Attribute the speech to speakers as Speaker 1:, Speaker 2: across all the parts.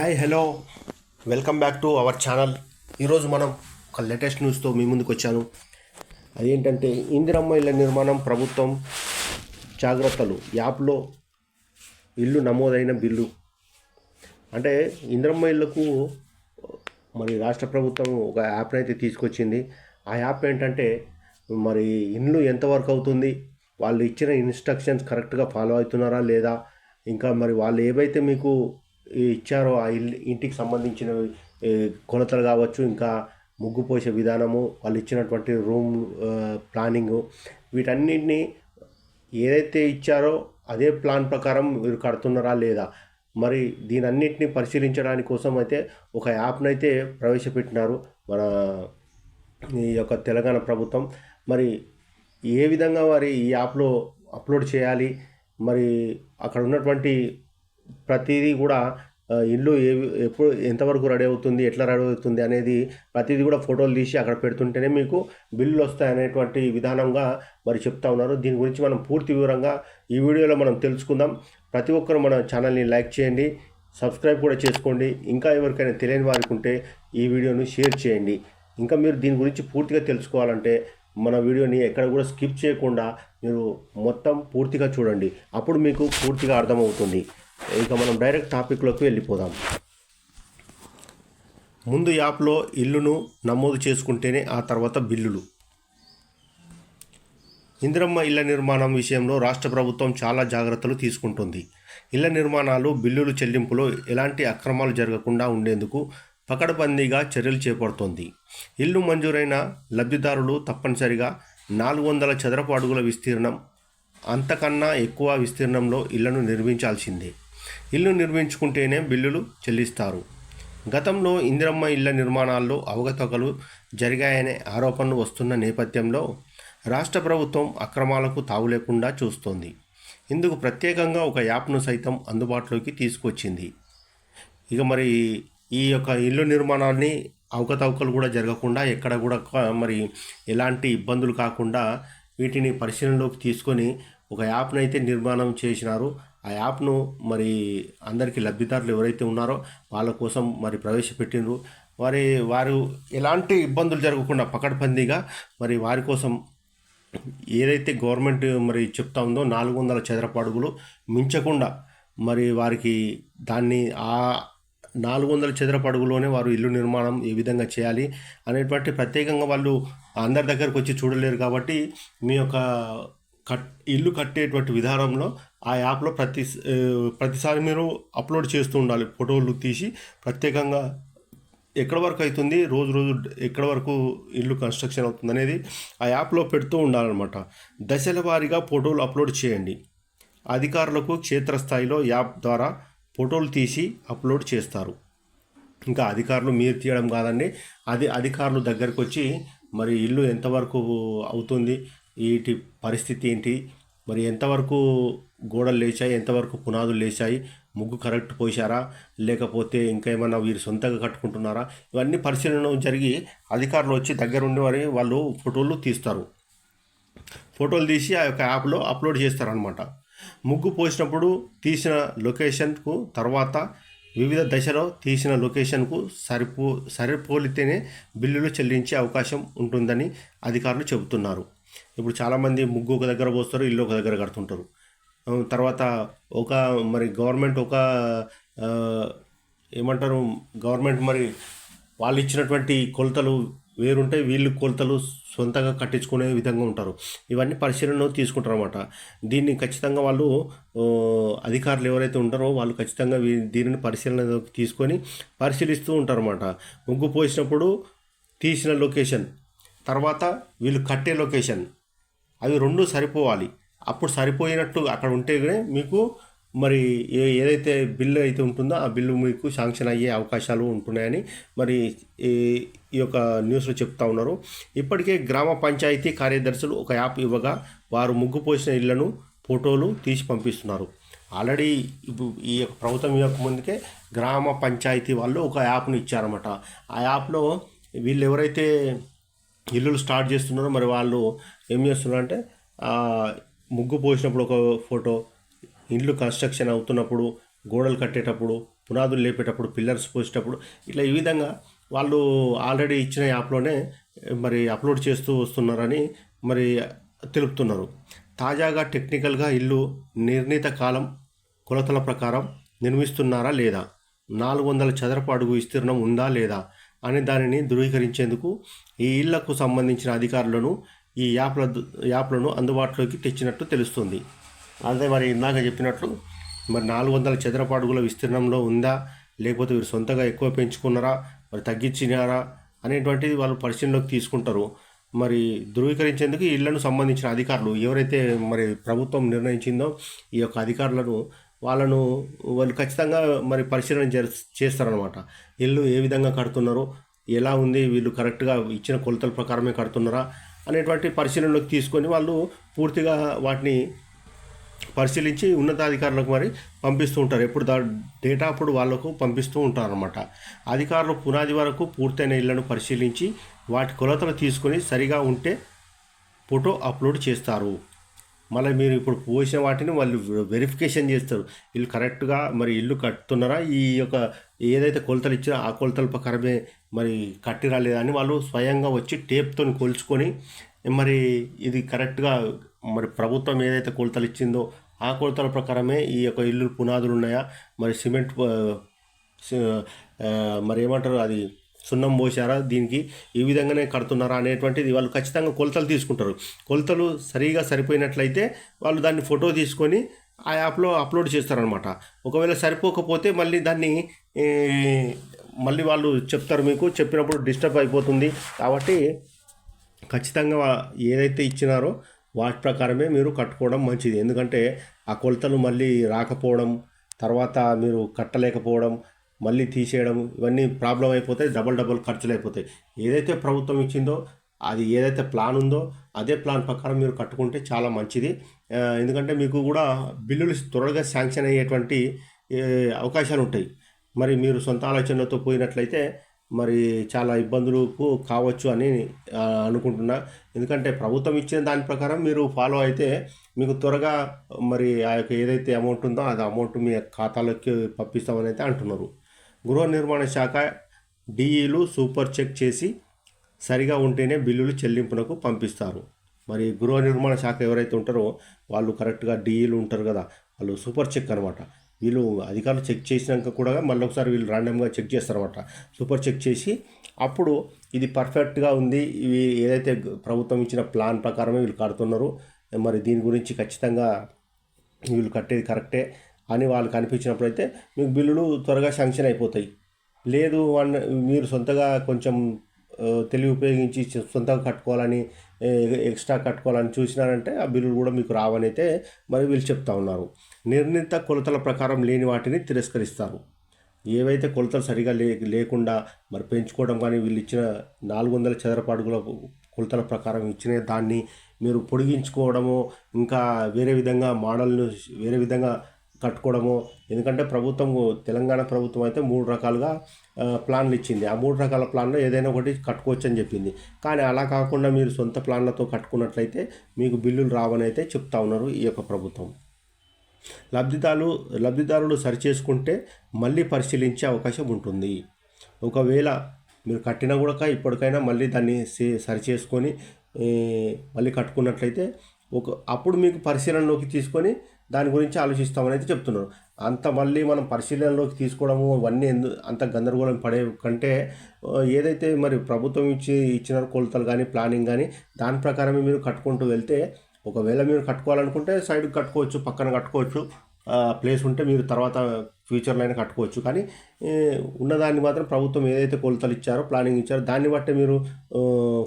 Speaker 1: Hi hello welcome back to our channel ఈరోజు మనం ఒక లేటెస్ట్ న్యూస్తో మీ ముందుకు వచ్చాను. అదేంటంటే ఇందిరమ్మ ఇళ్ళ నిర్మాణం ప్రభుత్వం జాగ్రత్తలు. యాప్లో ఇల్లు నమోదైన బిల్లు. అంటే ఇందిరమ్మ ఇళ్ళకు మరి రాష్ట్ర ప్రభుత్వం ఒక యాప్ని అయితే తీసుకొచ్చింది. ఆ యాప్ ఏంటంటే మరి ఇండ్లు ఎంతవరకు అవుతుంది వాళ్ళు ఇచ్చిన ఇన్స్ట్రక్షన్స్ కరెక్ట్గా ఫాలో అవుతున్నారా లేదా ఇంకా మరి వాళ్ళు ఏవైతే మీకు ఇచ్చారో ఆ ఇల్లు ఇంటికి సంబంధించిన కొలతలు కావచ్చు ఇంకా ముగ్గు పోసే విధానము వాళ్ళు ఇచ్చినటువంటి రూమ్ ప్లానింగు వీటన్నిటిని ఏదైతే ఇచ్చారో అదే ప్లాన్ ప్రకారం మీరు కడుతున్నారా లేదా? మరి దీని అన్నిటిని పరిశీలించడానికి కోసం అయితే ఒక యాప్నైతే అయితే ప్రవేశపెట్టినారు మన ఈ యొక్క తెలంగాణ ప్రభుత్వం. మరి ఏ విధంగా మరి ఈ యాప్లో అప్లోడ్ చేయాలి? మరి అక్కడ ఉన్నటువంటి ప్రతిదీ కూడా ఇల్లు ఏ ఎప్పుడు ఎంతవరకు రెడీ అవుతుంది ఎట్లా రెడీ అవుతుంది అనేది ప్రతిదీ కూడా ఫోటోలు తీసి అక్కడ పెడుతుంటేనే మీకు బిల్లులు వస్తాయి అనేటువంటి విధానంగా మరి చెప్తా ఉన్నారు. దీని గురించి మనం పూర్తి వివరంగా ఈ వీడియోలో మనం తెలుసుకుందాం. ప్రతి ఒక్కరు మన ఛానల్ని లైక్ చేయండి సబ్స్క్రైబ్ కూడా చేసుకోండి. ఇంకా ఎవరికైనా తెలియని వారికి ఉంటే ఈ వీడియోను షేర్ చేయండి. ఇంకా మీరు దీని గురించి పూర్తిగా తెలుసుకోవాలంటే మన వీడియోని ఎక్కడ కూడా స్కిప్ చేయకుండా మీరు మొత్తం పూర్తిగా చూడండి. అప్పుడు మీకు పూర్తిగా అర్థమవుతుంది. ఇక మనం డైరెక్ట్ టాపిక్లోకి వెళ్ళిపోదాం. ముందు యాప్లో ఇల్లును నమోదు చేసుకుంటేనే ఆ తర్వాత బిల్లులు. ఇందిరమ్మ ఇళ్ళ నిర్మాణం విషయంలో రాష్ట్ర ప్రభుత్వం చాలా జాగ్రత్తలు తీసుకుంటుంది. ఇళ్ళ నిర్మాణాలు బిల్లులు చెల్లింపులో ఎలాంటి అక్రమాలు జరగకుండా ఉండేందుకు పకడ్బందీగా చర్యలు చేపడుతోంది. ఇల్లు మంజూరైన లబ్ధిదారులు తప్పనిసరిగా నాలుగు వందల చదరపు అడుగుల విస్తీర్ణం అంతకన్నా ఎక్కువ విస్తీర్ణంలో ఇళ్ళను నిర్మించాల్సిందే. ఇల్లు నిర్మించుకుంటేనే బిల్లులు చెల్లిస్తారు. గతంలో ఇందిరమ్మ ఇళ్ళ నిర్మాణాల్లో అవకతవకలు జరిగాయనే ఆరోపణలు వస్తున్న నేపథ్యంలో రాష్ట్ర ప్రభుత్వం అక్రమాలకు తావు లేకుండా చూస్తోంది. ఇందుకు ప్రత్యేకంగా ఒక యాప్ను సైతం అందుబాటులోకి తీసుకొచ్చింది. ఇక మరి ఈ యొక్క ఇల్లు నిర్మాణాన్ని అవకతవకలు కూడా జరగకుండా ఎక్కడ కూడా మరి ఎలాంటి ఇబ్బందులు కాకుండా వీటిని పరిశీలనలోకి తీసుకొని ఒక యాప్ను అయితే నిర్మాణం చేసినారు ఆ యాప్ను మరి అందరికీ లబ్ధిదారులు ఎవరైతే ఉన్నారో వాళ్ళ కోసం మరి ప్రవేశపెట్టిండ్రు. వారి వారు ఎలాంటి ఇబ్బందులు జరగకుండా పకడ్బందీగా మరి వారి కోసం ఏదైతే గవర్నమెంట్ మరి చెప్తా ఉందో నాలుగు వందల చదరపు అడుగులు మించకుండా మరి వారికి దాన్ని ఆ నాలుగు వందల చదరపు అడుగులోనే వారు ఇల్లు నిర్మాణం ఏ విధంగా చేయాలి అనేటువంటి ప్రత్యేకంగా వాళ్ళు అందరి దగ్గరకు వచ్చి చూడలేరు కాబట్టి మీ యొక్క కట్ ఇల్లు కట్టేటువంటి విధానంలో ఆ యాప్లో ప్రతి ప్రతిసారి మీరు అప్లోడ్ చేస్తూ ఉండాలి. ఫోటోలు తీసి ప్రత్యేకంగా ఎక్కడ వరకు అవుతుంది రోజు రోజు ఎక్కడ వరకు ఇల్లు కన్స్ట్రక్షన్ అవుతుంది అనేది ఆ యాప్లో పెడుతూ ఉండాలన్నమాట. దశల వారీగా ఫోటోలు అప్లోడ్ చేయండి. అధికారులకు క్షేత్రస్థాయిలో యాప్ ద్వారా ఫోటోలు తీసి అప్లోడ్ చేస్తారు. ఇంకా అధికారులు మీరు తీయడం కాదండి అది అధికారులు దగ్గరకు వచ్చి మరి ఇల్లు ఎంతవరకు అవుతుంది వీటి పరిస్థితి ఏంటి? మరి ఎంతవరకు గోడలు లేచాయి? ఎంతవరకు పునాదులు లేచాయి? ముగ్గు కరెక్ట్ పోసారా లేకపోతే ఇంకా ఏమన్నా వీరు సొంతంగా కట్టుకుంటున్నారా? ఇవన్నీ పరిశీలన జరిగి అధికారులు వచ్చి దగ్గర ఉండేవారి వాళ్ళు ఫోటోలు తీస్తారు. ఫోటోలు తీసి ఆ యొక్క యాప్లో అప్లోడ్ చేస్తారనమాట ముగ్గు పోసినప్పుడు తీసిన లొకేషన్కు తర్వాత వివిధ దశలో తీసిన లొకేషన్కు సరిపో సరిపోలితేనే బిల్లులు చెల్లించే అవకాశం ఉంటుందని అధికారులు చెబుతున్నారు. ఇప్పుడు చాలామంది ముగ్గు ఒక దగ్గర పోస్తారు ఇల్లు ఒక దగ్గర కడుతుంటారు. తర్వాత ఒక మరి గవర్నమెంట్ ఒక ఏమంటారు గవర్నమెంట్ మరి వాళ్ళు ఇచ్చినటువంటి కొలతలు వేరుంటాయి వీళ్ళు కొలతలు సొంతంగా కట్టించుకునే విధంగా ఉంటారు. ఇవన్నీ పరిశీలన తీసుకుంటారు అనమాట దీన్ని ఖచ్చితంగా వాళ్ళు అధికారులు ఎవరైతే ఉంటారో వాళ్ళు ఖచ్చితంగా దీనిని పరిశీలన తీసుకొని పరిశీలిస్తూ ఉంటారు అనమాట ముగ్గు పోసినప్పుడు తీసిన లొకేషన్ తర్వాత వీళ్ళు కట్టే లొకేషన్. అవి రెండు సరిపోవాలి. అప్పుడు సరిపోయినట్టు అక్కడ ఉంటే మీకు మరి ఏ ఏదైతే బిల్లు అయితే ఉంటుందో ఆ బిల్లు మీకు శాంక్షన్ అయ్యే అవకాశాలు ఉంటున్నాయని మరి ఈ ఈ యొక్క న్యూస్లో చెప్తా ఉన్నారు. ఇప్పటికే గ్రామ పంచాయతీ కార్యదర్శులు ఒక యాప్ ఇవ్వగా వారు ముగ్గు పోసిన ఇళ్ళను ఫోటోలు తీసి పంపిస్తున్నారు. ఆల్రెడీ ఈ యొక్క ప్రభుత్వం యొక్క ముందుకే గ్రామ పంచాయతీ వాళ్ళు ఒక యాప్ను ఇచ్చారన్నమాట. ఆ యాప్లో వీళ్ళు ఎవరైతే ఇల్లులు స్టార్ట్ చేస్తున్నారో. మరి వాళ్ళు ఏం చేస్తున్నారంటే అంటే ముగ్గు పోసినప్పుడు ఒక ఫోటో ఇల్లు కన్స్ట్రక్షన్ అవుతున్నప్పుడు గోడలు కట్టేటప్పుడు పునాదులు లేపేటప్పుడు పిల్లర్స్ పోసేటప్పుడు ఇట్లా ఈ విధంగా వాళ్ళు ఆల్రెడీ ఇచ్చిన యాప్లోనే మరి అప్లోడ్ చేస్తూ వస్తున్నారని మరి తెలుపుతున్నారు. తాజాగా టెక్నికల్గా ఇల్లు నిర్ణీత కాలం కొలతల ప్రకారం నిర్మిస్తున్నారా లేదా? నాలుగు వందల చదరపు అడుగు విస్తీర్ణం ఉందా లేదా? అని దానిని ధృవీకరించేందుకు ఈ ఇళ్ళకు సంబంధించిన అధికారులను ఈ యాప్ల యాప్లను అందుబాటులోకి తెచ్చినట్టు తెలుస్తుంది. అదే మరి ఇందాక చెప్పినట్లు మరి నాలుగు వందల చదరపు అడుగుల విస్తీర్ణంలో ఉందా? లేకపోతే వీరు సొంతగా ఎక్కువ పెంచుకున్నారా? మరి తగ్గించినారా? అనేటువంటిది వాళ్ళు పరిశీలనలోకి తీసుకుంటారు. మరి ధృవీకరించేందుకు ఈ ఇళ్ళను సంబంధించిన అధికారులు ఎవరైతే మరి ప్రభుత్వం నిర్ణయించిందో ఈ యొక్క అధికారులను వాళ్ళను వాళ్ళు ఖచ్చితంగా మరి పరిశీలన చేస్- చేస్తారనమాట ఇల్లు ఏ విధంగా కడుతున్నారు ఎలా ఉంది వీళ్ళు కరెక్ట్గా ఇచ్చిన కొలతల ప్రకారమే కడుతున్నారా అనేటువంటి పరిశీలనలోకి తీసుకొని వాళ్ళు పూర్తిగా వాటిని పరిశీలించి ఉన్నతాధికారులకు మరి పంపిస్తూ ఉంటారు. ఎప్పుడు దా డేటా అప్పుడు వాళ్ళకు పంపిస్తూ ఉంటారు అనమాట అధికారులు పునాది వరకు పూర్తయిన ఇళ్ళను పరిశీలించి వాటి కొలతలు తీసుకొని సరిగా ఉంటే ఫోటో అప్లోడ్ చేస్తారు. మళ్ళీ మీరు ఇప్పుడు పోసిన వాటిని వాళ్ళు వెరిఫికేషన్ చేస్తారు. వీళ్ళు కరెక్ట్గా మరి ఇల్లు కట్టుతున్నారా? ఈ యొక్క ఏదైతే కొలతలు ఇచ్చారో ఆ కొలతల ప్రకారమే మరి కట్టిరా లేదా అని వాళ్ళు స్వయంగా వచ్చి టేప్తో కొలుచుకొని మరి ఇది కరెక్ట్గా మరి ప్రభుత్వం ఏదైతే కొలతలు ఇచ్చిందో ఆ కొలతల ప్రకారమే ఈ యొక్క ఇల్లు పునాదులు ఉన్నాయా? మరి సిమెంట్ మరి ఏమంటారు అది సున్నం పోసారా దీనికి ఈ విధంగానే కడుతున్నారా? అనేటువంటిది వాళ్ళు ఖచ్చితంగా కొలతలు తీసుకుంటారు. కొలతలు సరిగా సరిపోయినట్లయితే వాళ్ళు దాన్ని ఫోటో తీసుకొని ఆ యాప్లో అప్లోడ్ చేస్తారనమాట ఒకవేళ సరిపోకపోతే మళ్ళీ దాన్ని మళ్ళీ వాళ్ళు చెప్తారు మీకు. చెప్పినప్పుడు డిస్టర్బ్ అయిపోతుంది. కాబట్టి ఖచ్చితంగా ఏదైతే ఇచ్చినారో వాటి ప్రకారమే మీరు కట్టుకోవడం మంచిది. ఎందుకంటే ఆ కొలతలు మళ్ళీ రాకపోవడం తర్వాత మీరు కట్టలేకపోవడం మళ్ళీ తీసేయడం ఇవన్నీ ప్రాబ్లం అయిపోతాయి డబల్ డబల్ ఖర్చులు అయిపోతాయి. ఏదైతే ప్రభుత్వం ఇచ్చిందో అది ఏదైతే ప్లాన్ ఉందో అదే ప్లాన్ ప్రకారం మీరు కట్టుకుంటే చాలా మంచిది. ఎందుకంటే మీకు కూడా బిల్లులు త్వరగా శాంక్షన్ అయ్యేటువంటి అవకాశాలు ఉంటాయి. మరి మీరు సొంత ఆలోచనలతో పోయినట్లయితే మరి చాలా ఇబ్బందులకు కావచ్చు అని అనుకుంటున్నా. ఎందుకంటే ప్రభుత్వం ఇచ్చిన దాని ప్రకారం మీరు ఫాలో అయితే మీకు త్వరగా మరి ఆ యొక్క ఏదైతే అమౌంట్ ఉందో అది అమౌంట్ మీ ఖాతాలోకి పంపిస్తామని అయితే అంటున్నారు. గృహ నిర్మాణ శాఖ డిఈలు సూపర్ చెక్ చేసి సరిగా ఉంటేనే బిల్లులు చెల్లింపునకు పంపిస్తారు. మరి గృహ నిర్మాణ శాఖ ఎవరైతే ఉంటారో వాళ్ళు కరెక్ట్గా డిఈలు ఉంటారు కదా వాళ్ళు సూపర్ చెక్ అనమాట వీళ్ళు అధికారులు చెక్ చేసినాక కూడా మళ్ళీ ఒకసారి వీళ్ళు ర్యాండమ్గా చెక్ చేస్తారన్నమాట. సూపర్ చెక్ చేసి అప్పుడు ఇది పర్ఫెక్ట్గా ఉంది ఇవి ఏదైతే ప్రభుత్వం ఇచ్చిన ప్లాన్ ప్రకారమే వీళ్ళు కడుతున్నారు. మరి దీని గురించి ఖచ్చితంగా వీళ్ళు కట్టేది కరెక్టే. అని వాళ్ళకి కనిపించినప్పుడు అయితే మీకు బిల్లులు త్వరగా శాంక్షన్ అయిపోతాయి. లేదు అన్న మీరు సొంతగా కొంచెం తెలివి ఉపయోగించి సొంతంగా కట్టుకోవాలని ఎక్స్ట్రా కట్టుకోవాలని చూసినారంటే ఆ బిల్లులు కూడా మీకు రావని అయితే మరి వీళ్ళు చెప్తా ఉన్నారు. నిర్ణీత కొలతల ప్రకారం లేని వాటిని తిరస్కరిస్తారు. ఏవైతే కొలతలు సరిగా లే లేకుండా మరి పెంచుకోవడం కానీ వీళ్ళు ఇచ్చిన నాలుగు వందల చదరపు అడుగుల కొలతల ప్రకారం ఇచ్చిన దాన్ని మీరు పొడిగించుకోవడము ఇంకా వేరే విధంగా మోడల్ను వేరే విధంగా కట్టుకోవడము ఎందుకంటే ప్రభుత్వం తెలంగాణ ప్రభుత్వం అయితే మూడు రకాలుగా ప్లాన్లు ఇచ్చింది ఆ మూడు రకాల ప్లాన్లో ఏదైనా ఒకటి కట్టుకోవచ్చు అని చెప్పింది. కానీ అలా కాకుండా మీరు సొంత ప్లాన్లతో కట్టుకున్నట్లయితే మీకు బిల్లులు రావని అయితే చెప్తా ఉన్నారు ఈ యొక్క ప్రభుత్వం. లబ్ధిదారులు లబ్ధిదారులు సరిచేసుకుంటే మళ్ళీ పరిశీలించే అవకాశం ఉంటుంది. ఒకవేళ మీరు కట్టినా కూడా ఇప్పటికైనా మళ్ళీ దాన్ని సరిచేసుకొని మళ్ళీ కట్టుకున్నట్లయితే ఒక అప్పుడు మీకు పరిశీలనలోకి తీసుకొని దాని గురించి ఆలోచిస్తామని అయితే చెప్తున్నారు. అంత మళ్ళీ మనం పరిశీలనలోకి తీసుకోవడము ఇవన్నీ ఎందు అంత గందరగోళం పడే కంటే ఏదైతే మరి ప్రభుత్వం ఇచ్చి ఇచ్చిన కొలతలు కానీ ప్లానింగ్ కానీ దాని ప్రకారమే మీరు కట్టుకుంటూ వెళ్తే ఒకవేళ మీరు కట్టుకోవాలనుకుంటే సైడ్కి కట్టుకోవచ్చు పక్కన కట్టుకోవచ్చు ప్లేస్ ఉంటే మీరు తర్వాత ఫ్యూచర్లో అయినా కట్టుకోవచ్చు. కానీ ఉన్నదాన్ని మాత్రం ప్రభుత్వం ఏదైతే కొలతలు ఇచ్చారో ప్లానింగ్ ఇచ్చారో దాన్ని బట్టి మీరు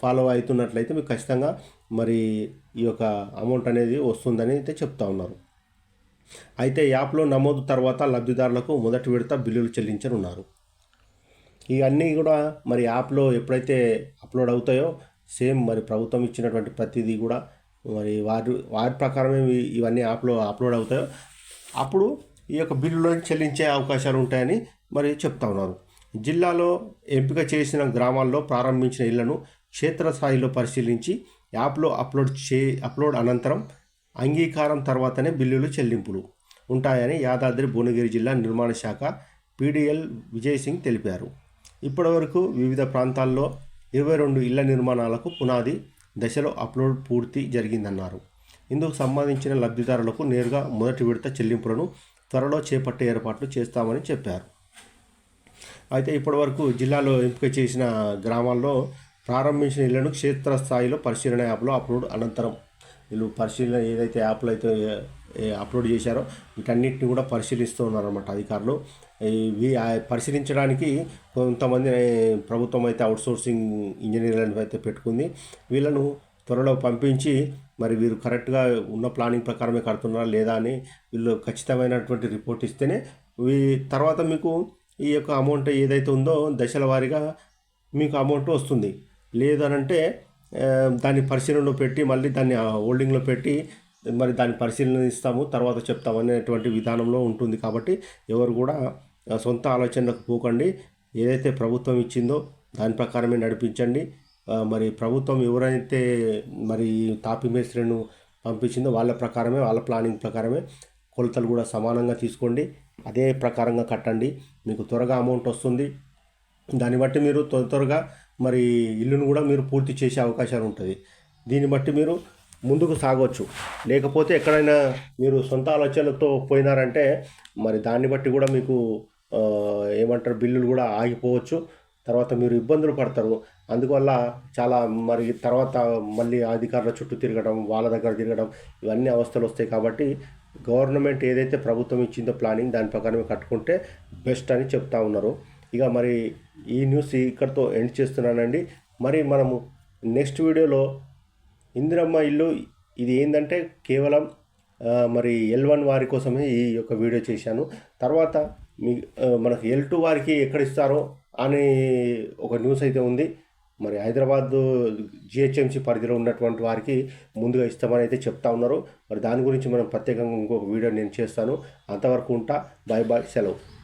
Speaker 1: ఫాలో అవుతున్నట్లయితే మీకు ఖచ్చితంగా మరి ఈ యొక్క అమౌంట్ అనేది వస్తుందని అయితే చెప్తా ఉన్నారు. అయితే యాప్లో నమోదు తర్వాత లబ్ధిదారులకు మొదటి విడత బిల్లులు చెల్లించనున్నారు. ఇవన్నీ కూడా మరి యాప్లో ఎప్పుడైతే అప్లోడ్ అవుతాయో సేమ్ మరి ప్రభుత్వం ఇచ్చినటువంటి ప్రతిదీ కూడా మరి వారి వారి ప్రకారమే ఇవన్నీ యాప్లో అప్లోడ్ అవుతాయో అప్పుడు ఈ యొక్క బిల్లులను చెల్లించే అవకాశాలు ఉంటాయని మరి చెప్తా ఉన్నారు. జిల్లాలో ఎంపిక చేసిన గ్రామాల్లో ప్రారంభించిన ఇళ్ళను క్షేత్రస్థాయిలో పరిశీలించి యాప్లో అప్లోడ్ చే అప్లోడ్ అనంతరం అంగీకారం తర్వాతనే బిల్లులు చెల్లింపులు ఉంటాయని యాదాద్రి భువనగిరి జిల్లా నిర్మాణ శాఖ పీడీఎల్ విజయ్ సింగ్ తెలిపారు. ఇప్పటివరకు వివిధ ప్రాంతాల్లో ఇరవై రెండు ఇళ్ళ నిర్మాణాలకు పునాది దశలో అప్లోడ్ పూర్తి జరిగిందన్నారు. ఇందుకు సంబంధించిన లబ్ధిదారులకు నేరుగా మొదటి విడత చెల్లింపులను త్వరలో చేపట్టే ఏర్పాట్లు చేస్తామని చెప్పారు. అయితే ఇప్పటివరకు జిల్లాలో ఎంపిక చేసిన గ్రామాల్లో ప్రారంభించిన ఇళ్ళను క్షేత్రస్థాయిలో పరిశీలన యాప్లో అప్లోడ్ అనంతరం వీళ్ళు పరిశీలన ఏదైతే యాప్లో అయితే అప్లోడ్ చేశారో వీటన్నిటిని కూడా పరిశీలిస్తూ ఉన్నారన్నమాట అధికారులు. ఇవి ఆ పరిశీలించడానికి కొంతమంది ప్రభుత్వం అయితే అవుట్సోర్సింగ్ ఇంజనీర్లను అయితే పెట్టుకుంది. వీళ్ళను త్వరలో పంపించి మరి వీరు కరెక్ట్గా ఉన్న ప్లానింగ్ ప్రకారమే కడుతున్నారా లేదా అని వీళ్ళు ఖచ్చితమైనటువంటి రిపోర్ట్ ఇస్తేనే వీ తర్వాత మీకు ఈ యొక్క అమౌంట్ ఏదైతే ఉందో దశల వారీగా మీకు అమౌంట్ వస్తుంది. లేదనంటే దాన్ని పరిశీలనలో పెట్టి మళ్ళీ దాన్ని హోల్డింగ్లో పెట్టి మరి దాన్ని పరిశీలన ఇస్తాము తర్వాత చెప్తాము అనేటువంటి విధానంలో ఉంటుంది కాబట్టి ఎవరు కూడా సొంత ఆలోచనలకు పోకండి. ఏదైతే ప్రభుత్వం ఇచ్చిందో దాని ప్రకారమే నడిపించండి. మరి ప్రభుత్వం ఎవరైతే మరి తాపి మేస్త్రిను పంపించిందో వాళ్ళ ప్రకారమే వాళ్ళ ప్లానింగ్ ప్రకారమే కొలతలు కూడా సమానంగా తీసుకోండి. అదే ప్రకారంగా కట్టండి. మీకు త్వరగా అమౌంట్ వస్తుంది. దాన్ని బట్టి మీరు త్వర త్వరగా మరి ఇల్లును కూడా మీరు పూర్తి చేసే అవకాశాలు ఉంటుంది. దీన్ని బట్టి మీరు ముందుకు సాగవచ్చు లేకపోతే ఎక్కడైనా మీరు సొంత ఆలోచనలతో పోయినారంటే మరి దాన్ని బట్టి కూడా మీకు ఏమంటారు బిల్లులు కూడా ఆగిపోవచ్చు. తర్వాత మీరు ఇబ్బందులు పడతారు. అందువల్ల చాలా మరి తర్వాత మళ్ళీ అధికారుల చుట్టూ తిరగడం వాళ్ళ దగ్గర తిరగడం ఇవన్నీ అవస్థలు వస్తాయి కాబట్టి గవర్నమెంట్ ఏదైతే ప్రభుత్వం ఇచ్చిందో ప్లానింగ్ దాని ప్రకారమే కట్టుకుంటే బెస్ట్ అని చెప్తా ఉన్నారు. ఇక మరి ఈ న్యూస్ ఇక్కడితో ఎండ్ చేస్తున్నానండి. మరి మనము నెక్స్ట్ వీడియోలో ఇందిరమ్మ ఇల్లు ఇది ఏంటంటే కేవలం మరి ఎల్ వన్ వారి కోసమే ఈ యొక్క వీడియో చేశాను. తర్వాత మీ మనకు ఎల్ టూ వారికి ఎక్కడ ఇస్తారో అని ఒక న్యూస్ అయితే ఉంది. మరి హైదరాబాద్ జిహెచ్ఎంసీ పరిధిలో ఉన్నటువంటి వారికి ముందుగా ఇస్తామని అయితే చెప్తా ఉన్నారు. మరి దాని గురించి మనం ప్రత్యేకంగా ఇంకొక వీడియో నేను చేస్తాను. అంతవరకు ఉంటా. Bye bye. సెలవు.